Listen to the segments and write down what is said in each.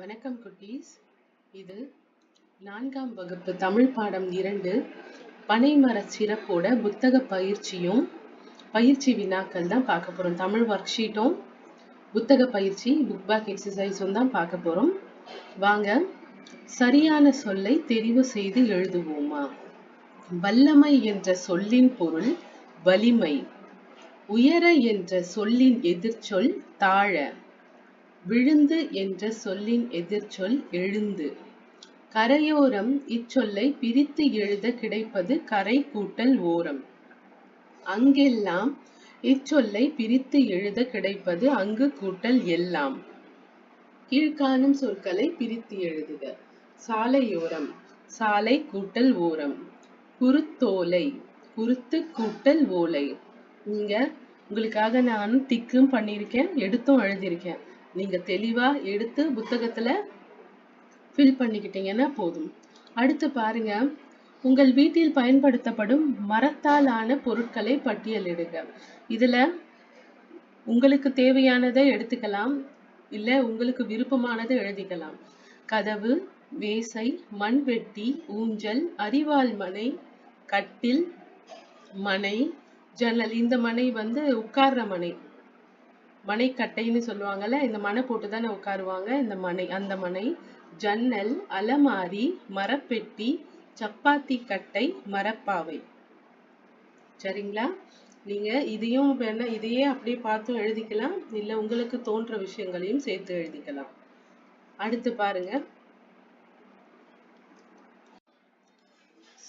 வணக்கம் குட்டீஸ். இது நான்காம் வகுப்பு தமிழ் பாடம் இரண்டு. பனைமர சிறப்போட புத்தக பயிற்சியும் பயிற்சி வினாக்கள் தான் பார்க்க போகிறோம் தமிழ் ஒர்க் ஷீட்டும் புத்தக பயிற்சி புக் பேக் எக்ஸசைஸும் தான் பார்க்க போறோம். வாங்க சரியான சொல்லை தெரிவு செய்து எழுதுவோமா? வல்லமை என்ற சொல்லின் பொருள் வலிமை. உயர என்ற சொல்லின் எதிர்ச்சொல் தாழ. விழுந்து என்ற சொல்லின் எதிர்ச்சொல் எழுந்து. கரையோரம் இச்சொல்லை பிரித்து எழுத கிடைப்பது கரை கூட்டல் ஓரம். அங்கெல்லாம் இச்சொல்லை பிரித்து எழுத கிடைப்பது அங்கு கூட்டல் எல்லாம். கீழ்காணும் சொற்களை பிரித்து எழுதுக. சாலையோரம் சாலை கூட்டல் ஓரம். குருத்தோலை குருத்து கூட்டல் ஓலை. இங்க உங்களுக்காக நான் டிக்கும் பண்ணியிருக்கேன் எடுத்தும் எழுதியிருக்கேன். நீங்க தெளிவா எடுத்து புத்தகத்துல ஃபில் பண்ணிக்கிட்டீங்கன்னா போதும். அடுத்து பாருங்க. உங்கள் வீட்டில் பயன்படுத்தப்படும் மரத்தால் ஆன பொருட்களை பட்டியலிடுங்க இதுல உங்களுக்கு தேவையானதை எடுத்துக்கலாம். இல்ல உங்களுக்கு விருப்பமானதை எழுதிக்கலாம். கதவு வேசை மண்வெட்டி ஊஞ்சல் அரிவாள் மனை கட்டில் மனை ஜன்னல். இந்த மனை வந்து உட்கார்ற மனை. மனைக்கட்டைன்னு சொல்லுவாங்கல்ல இந்த மனை போட்டு தானே உட்காருவாங்க. இந்த மனை அந்த மனை ஜன்னல் அலமாரி மரப்பெட்டி சப்பாத்தி கட்டை மரப்பாவை. சரிங்களா? நீங்க இதையும் வேணா இதையே அப்படியே பார்த்தும் எழுதிக்கலாம். இல்ல உங்களுக்கு தோன்ற விஷயங்களையும் சேர்த்து எழுதிக்கலாம். அடுத்து பாருங்க.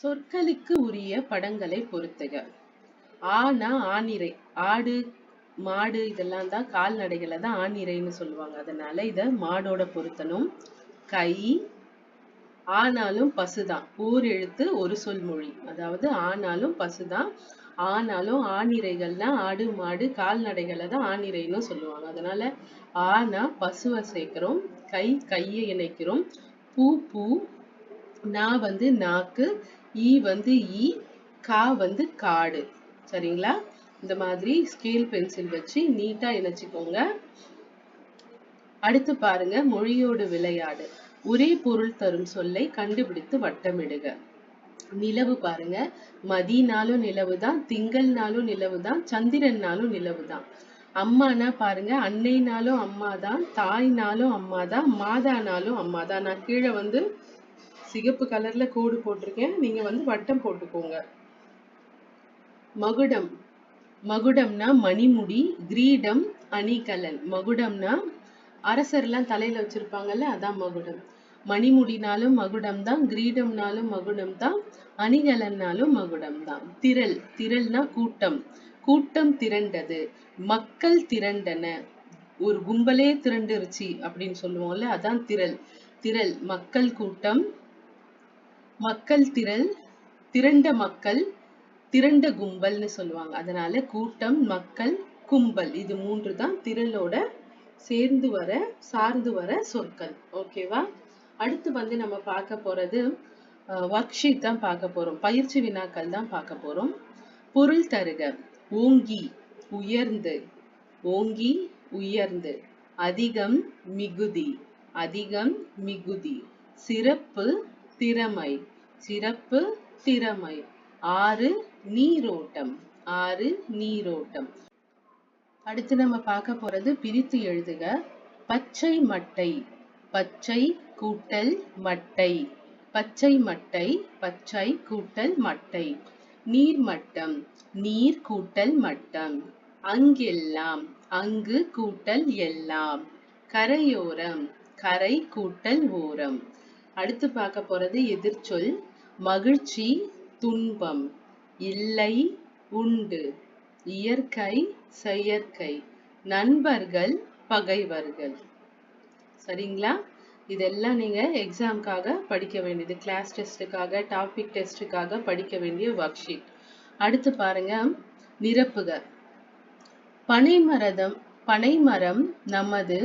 சொற்களுக்கு உரிய படங்களை பொருத்துக ஆனா ஆனிறை ஆடு மாடு இதெல்லாம் தான் கால்நடைகளை தான் ஆணிரைன்னு சொல்லுவாங்க. அதனால இத மாடோட பொருத்தனும். கை ஆனாலும் பசுதான். ஓர் எழுத்து ஒரு சொல் மொழி. அதாவது ஆனாலும் பசுதான். ஆனாலும் ஆணிரைகள்னா ஆடு மாடு கால்நடைகளை தான் ஆணிரைன்னு சொல்லுவாங்க. அதனால ஆனா பசுவை சேர்க்கிறோம். கை கையை இணைக்கிறோம். பூ பூ. நா வந்து நாக்கு ஈ வந்து ஈ கா வந்து காடு. சரிங்களா? இந்த மாதிரி ஸ்கேல் பென்சில் வச்சு நீட்டா இணைச்சிக்கோங்க. அடுத்து பாருங்க மொழியோடு விளையாடு. ஒரே பொருள் தரும் சொல்லை கண்டுபிடித்து வட்டமிடுக. நிலவு பாருங்க மதினாலும் நிலவு தான் திங்கள்னாலும் நிலவு தான் சந்திரன்னாலும் நிலவு தான் அம்மானா பாருங்க அன்னைனாலும் அம்மா தான் தாய்னாலும் அம்மா தான் மாதானாலும் அம்மா தான் நான் கீழே வந்து சிகப்பு கலர்ல கோடு போட்டிருக்கேன். நீங்க வந்து வட்டம் போட்டுக்கோங்க. மகுடம். மகுடம்னா மணிமுடி கிரீடம் அணிகலன். மகுடம்னா அரசர்லாம் தலையில வச்சிருப்பாங்கல்ல அதான் மகுடம். மணிமுடினாலும் மகுடம் தான் கிரீடம்னாலும் மகுடம் தான் அணிகலன்னாலும் மகுடம் தான் திரள். திரள்னா கூட்டம். கூட்டம் திரண்டது. மக்கள் திரண்டன. ஒரு கும்பலே திரண்டுருச்சு அப்படின்னு சொல்லுவோம்ல அதான் திரள். திரள். மக்கள் கூட்டம். மக்கள் திரள். திரண்ட மக்கள் திரண்ட கும்பல்னு சொல்லுவாங்க. அதனால கூட்டம் மக்கள் கும்பல். இது மூன்று தான் திரளோட சேர்ந்து வர சார்ந்து வர சொற்கள். ஓகேவா அடுத்து வந்து நம்ம பார்க்க போறது ஒர்க் ஷீட் தான் பார்க்க போறோம். பயிற்சி வினாக்கள் தான் பார்க்க போறோம். பொருள் தருக. ஓங்கி உயர்ந்து. ஓங்கி உயர்ந்து. அதிகம் மிகுதி. அதிகம் மிகுதி. சிறப்பு திறமை. சிறப்பு திறமை. ஆறு நீரோட்டம். ஆறு நீரோட்டம். அடுத்து நம்ம பார்க்க போறது பிரித்து எழுதுக. பச்சை மட்டை பச்சை கூட்டல் மட்டை பச்சை மட்டை பச்சை கூட்டல் மட்டை. நீர்மட்டம் நீர் கூட்டல் மட்டம். அங்கெல்லாம் அங்கு கூட்டல் எல்லாம். கரையோரம் கரை கூட்டல் ஓரம். அடுத்து பார்க்க போறது எதிர்ச்சொல் மகிழ்ச்சி துன்பம். இல்லை உண்டு. இயற்கை செயற்கை. நண்பர்கள் பகைவர்கள். சரிங்களா? இதெல்லாம் நீங்க எக்ஸாம்க்காக படிக்க வேண்டியது கிளாஸ் டெஸ்ட்டுக்காக டாபிக் டெஸ்ட்டுக்காக படிக்க வேண்டிய ஒர்க் ஷீட் அடுத்து பாருங்க நிரப்புக பனைமரதம் பனைமரம் நமது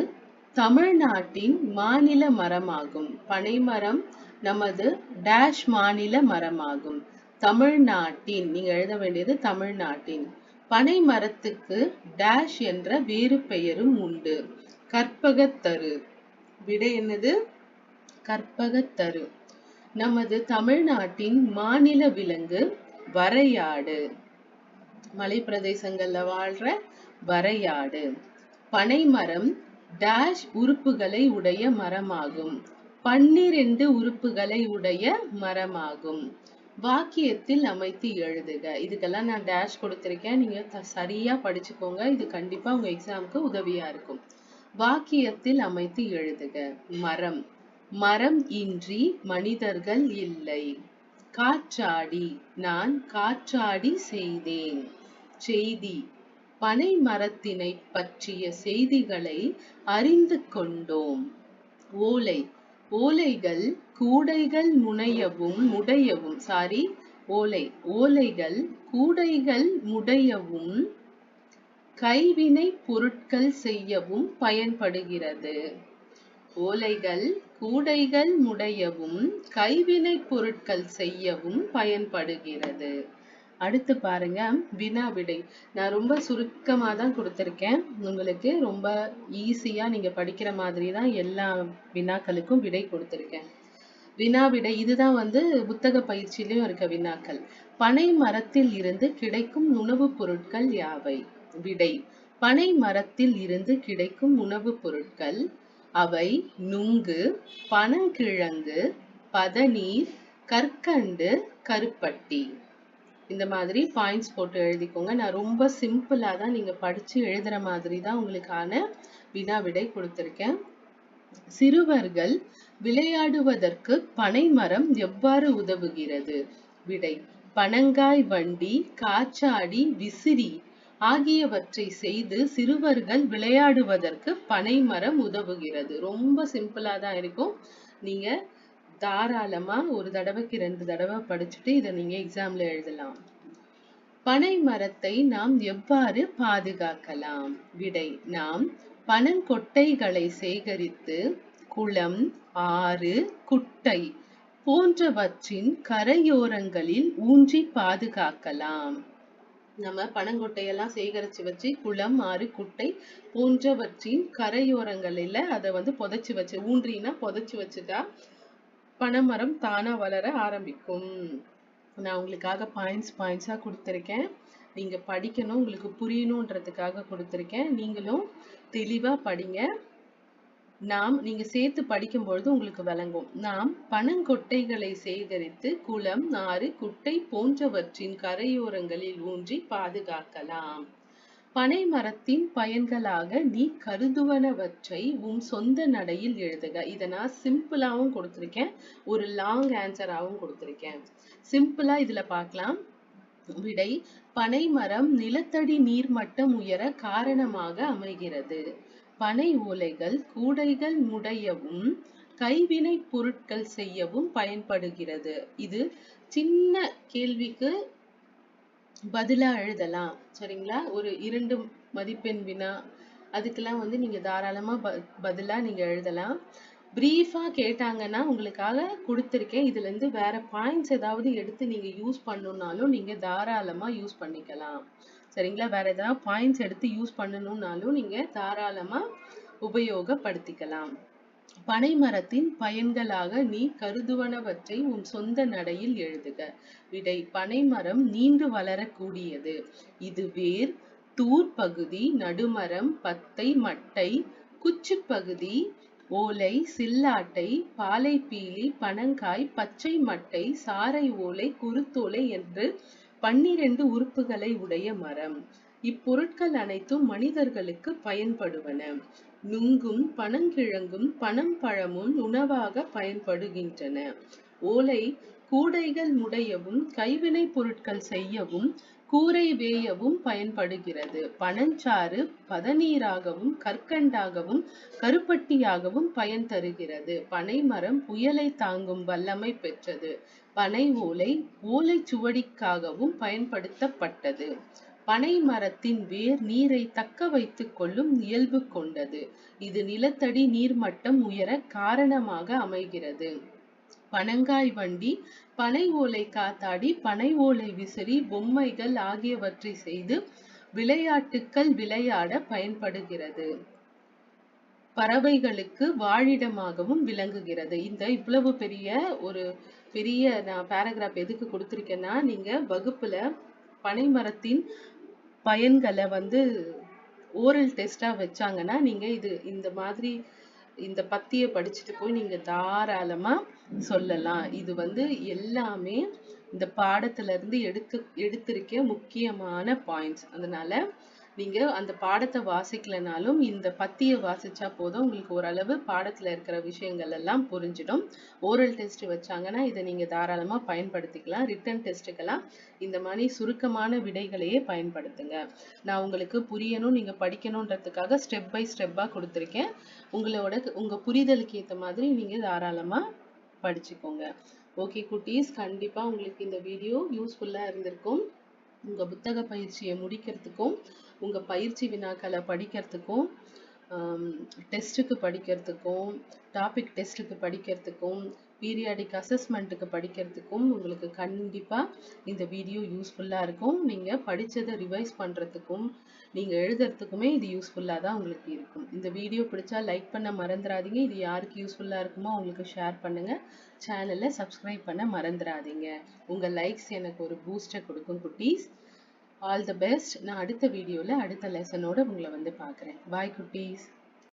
தமிழ்நாட்டின் மாநில மரமாகும். பனைமரம் நமது டேஷ் மாநில மரமாகும். தமிழ்நாட்டின் நீங்க எழுத வேண்டியது தமிழ்நாட்டின். பனை மரத்துக்கு டேஷ் என்ற வேறு பெயரும் உண்டு. கற்பகத்தரு. விடை என்னது? கற்பகத்தரு. நமது தமிழ்நாட்டின் மாநில விலங்கு வரையாடு. மலை பிரதேசங்கள்ல வாழ்ற வரையாடு. பனைமரம் டேஷ் உறுப்புகளை உடைய மரமாகும். பன்னிரண்டு உறுப்புகளை உடைய மரமாகும். வாக்கியத்தில் அமைத்து எழுதுக. இதுக்கெல்லாம் நான் டேஷ் கொடுத்துருக்கேன். நீங்க சரியா படிச்சுக்கோங்க. இது கண்டிப்பா உங்க எக்ஸாமுக்கு உதவியா இருக்கும். வாக்கியத்தில் அமைத்து எழுதுக. மரம். மரம் இன்றி மனிதர்கள் இல்லை. காற்றாடி. நான் காற்றாடி செய்தேன். செய்தி. பனை மரத்தினை பற்றிய செய்திகளை அறிந்து கொண்டோம். ஓலை. ஓலைகள் கூடைகள் முனையவும் முடையவும் சாரி ஓலை ஓலைகள் கூடைகள் முடையவும் கைவினை பொருட்கள் செய்யவும் பயன்படுகிறது. ஓலைகள் கூடைகள் முடையவும் கைவினை பொருட்கள் செய்யவும் பயன்படுகிறது. அடுத்து பாருங்க வினா விடை. நான் ரொம்ப சுருக்கமா தான் கொடுத்துருக்கேன். உங்களுக்கு ரொம்ப ஈஸியா நீங்க படிக்கிற மாதிரி தான் எல்லா வினாக்களுக்கும் விடை கொடுத்திருக்கேன். வினா விடை இதுதான் வந்து புத்தக பயிற்சியிலும் இருக்க வினாக்கள். பனை மரத்தில் இருந்து கிடைக்கும் உணவுப் பொருட்கள் யாவை? விடை. பனை மரத்தில் இருந்து கிடைக்கும் உணவுப் பொருட்கள் அவை நுங்கு பனங்கிழங்கு பதநீர் கற்கண்டு கருப்பட்டி. இந்த மாதிரி பாயிண்ட்ஸ் போட்டு எழுதிக்கோங்க. நான் ரொம்ப சிம்பிளாக தான் நீங்கள் படித்து எழுதுகிற மாதிரி தான் உங்களுக்கான வினா விடை கொடுத்துருக்கேன். சிறுவர்கள் விளையாடுவதற்கு பனைமரம் எவ்வாறு உதவுகிறது? விடை பனங்காய் வண்டி காற்றாடி விசிறி ஆகியவற்றை செய்து சிறுவர்கள் விளையாடுவதற்கு பனைமரம் உதவுகிறது. ரொம்ப சிம்பிளா தான் இருக்கும். நீங்க தாராளமா ஒரு தடவைக்கு ரெண்டு தடவை படிச்சுட்டு இதை நீங்க எக்ஸாம்ல எழுதலாம். பனை மரத்தை நாம் எவ்வாறு பாதுகாக்கலாம்? விடை நாம் பனங்கொட்டைகளை சேகரித்து குளம் ஆறு குட்டை போன்றவற்றின் கரையோரங்களில் ஊன்றி பாதுகாக்கலாம். நம்ம பனங்கொட்டையெல்லாம் சேகரிச்சு வச்சு குளம் ஆறு குட்டை போன்றவற்றின் கரையோரங்களில அதை வந்து புதைச்சு வச்சு ஊன்றினா புதைச்சு வச்சுட்டா பனைமரம் தானா வளர ஆரம்பிக்கும். நான் உங்களுக்காக பாயிண்ட்ஸ் பாயிண்ட்ஸா கொடுத்துருக்கேன். நீங்க படிக்கணும் உங்களுக்கு புரியணுன்றதுக்காக கொடுத்துருக்கேன். நீங்களும் தெளிவா படிங்க. நாம் நீங்க சேர்த்து படிக்கும் பொழுது உங்களுக்கு விளங்கும். நாம் பனங்கொட்டைகளை சேகரித்து குளம் ஆறு குட்டை போன்றவற்றின் கரையோரங்களில் ஊன்றி பாதுகாக்கலாம். பனை மரத்தின் பயன்களாக நீ கருதுவனவற்றை உன் சொந்த நடையில் எழுதுக. இதை நான் சிம்பிளாகவும் கொடுத்துருக்கேன். ஒரு லாங் ஆன்சராகவும் கொடுத்துருக்கேன். சிம்பிளா இதுல பார்க்கலாம். விடை பனை மரம் நிலத்தடி நீர்மட்டம் உயர காரணமாக அமைகிறது பனை ஓலைகள் கூடைகள் முடையவும் கைவினை பொருட்கள் செய்யவும் பயன்படுகிறது. இது சின்ன கேள்விக்கு பதிலா எழுதலாம். சரிங்களா? ஒரு இரண்டு மதிப்பெண் வினா அதுக்கெல்லாம் வந்து நீங்க தாராளமா ப பதிலா நீங்க எழுதலாம். பிரீஃபா கேட்டாங்கன்னா உங்களுக்காக கொடுத்துருக்கேன். இதுல இருந்து வேற பாயிண்ட்ஸ் ஏதாவது எடுத்து நீங்க யூஸ் பண்ணணும்னாலும் நீங்க தாராளமா யூஸ் பண்ணிக்கலாம். சரிங்களா? வேற ஏதாவது பாயிண்ட்ஸ் எடுத்து யூஸ் பண்ணணும்னாலும் நீங்க தாராளமா உபயோகப்படுத்திக்கலாம். பனை மரத்தின் பயன்களாக நீ கருதுவனவற்றை உன் சொந்த நடையில் எழுதுக. விடை பனை மரம் நீண்டு வளரக்கூடியது. இது வேர் தூர் பகுதி நடுமரம் பத்தை மட்டை குச்சிப் பகுதி ஓலை சில்லாட்டை பாலைப்பீலி பனங்காய் பச்சை மட்டை சாரை ஓலை குருத்தோலை என்று பன்னிரண்டு உறுப்புகளை உடைய மரம். இப்பொருட்கள் அனைத்தும் மனிதர்களுக்கு பயன்படுவன. நுங்கும் பனங்கிழங்கும் பனம்பழமும் உணவாக பயன்படுகின்றன. ஓலை கூடைகள் முடையவும் கைவினை பொருட்கள் செய்யவும் கூரை வேயவும் பயன்படுகிறது. பனஞ்சாறு பதநீராகவும் கற்கண்டாகவும் கருப்பட்டியாகவும் பயன் தருகிறது. பனைமரம் புயலை தாங்கும் வல்லமை பெற்றது. பனை ஓலை ஓலைச் சுவடிக்காகவும் பயன்படுத்தப்பட்டது. பனை மரத்தின் வேர் நீரை தக்க வைத்துக் கொள்ளும் இயல்பு கொண்டது. இது நிலத்தடி நீர்மட்டம் உயர காரணமாக அமைகிறது. பனங்காய் வண்டி பனை ஓலை காத்தாடி பனை ஓலை விசிறி பொம்மைகள் ஆகியவற்றை செய்து விளையாட்டுக்கள் விளையாட பயன்படுகிறது. பறவைகளுக்கு வாழிடமாகவும் விளங்குகிறது. இந்த இவ்வளவு பெரிய ஒரு பெரிய நான் பேராகிராஃப் எதுக்கு கொடுத்துருக்கேன்னா நீங்க வகுப்புல பனைமரத்தின் பயன்களை வந்து ஓரல் டெஸ்டா வச்சாங்கன்னா நீங்க இது இந்த மாதிரி இந்த பத்திய படிச்சுட்டு போய் நீங்க தாராளமா சொல்லலாம். இது வந்து எல்லாமே இந்த பாடத்துல இருந்து எடுத்து எடுத்திருக்க முக்கியமான பாயிண்ட்ஸ் அதனால நீங்க அந்த பாடத்தை வாசிக்கலனாலும் இந்த பத்திய வாசிச்சா போதும் உங்களுக்கு ஓரளவு பாடத்துல இருக்கிற விஷயங்கள் எல்லாம் புரிஞ்சிடும். ஓரல் டெஸ்ட் வச்சாங்கன்னா இதை நீங்க தாராளமா பயன்படுத்திக்கலாம். ரிட்டன் டெஸ்ட்டுக்கெல்லாம் இந்த மாதிரி சுருக்கமான விடைகளையே பயன்படுத்துங்க. நான் உங்களுக்கு புரியணும் நீங்க படிக்கணுன்றதுக்காக ஸ்டெப் பை ஸ்டெப்பா கொடுத்துருக்கேன். உங்களோட உங்க புரிதலுக்கு ஏத்த மாதிரி நீங்க தாராளமா படிச்சுக்கோங்க. ஓகே குட்டீஸ் கண்டிப்பா உங்களுக்கு இந்த வீடியோ யூஸ்ஃபுல்லா இருந்திருக்கும். உங்க புத்தக பயிற்சியை முடிக்கிறதுக்கும் உங்கள் பயிற்சி வினாக்களை படிக்கிறதுக்கும் டெஸ்ட்டுக்கு படிக்கிறதுக்கும் டாபிக் டெஸ்ட்டுக்கு படிக்கிறதுக்கும் பீரியாடிக் அசஸ்மெண்ட்டுக்கு படிக்கிறதுக்கும் உங்களுக்கு கண்டிப்பா இந்த வீடியோ யூஸ்ஃபுல்லா இருக்கும். நீங்க படிச்சதை ரிவைஸ் பண்றதுக்கும் நீங்க எழுதுறதுக்குமே இது யூஸ்ஃபுல்லா தான் உங்களுக்கு இருக்கும். இந்த வீடியோ பிடிச்சா லைக் பண்ண மறந்துடாதீங்க. இது யாருக்கு யூஸ்ஃபுல்லா இருக்குமோ அவங்களுக்கு ஷேர் பண்ணுங்க. சேனலை சப்ஸ்கிரைப் பண்ண மறந்துடாதீங்க. உங்கள் லைக்ஸ் எனக்கு ஒரு பூஸ்டை கொடுக்கும் குட்டீஸ். ஆல் தி பெஸ்ட் நான் அடுத்த வீடியோவில் அடுத்த லெசனோட உங்களை வந்து பார்க்குறேன். பாய் குட்டீஸ்.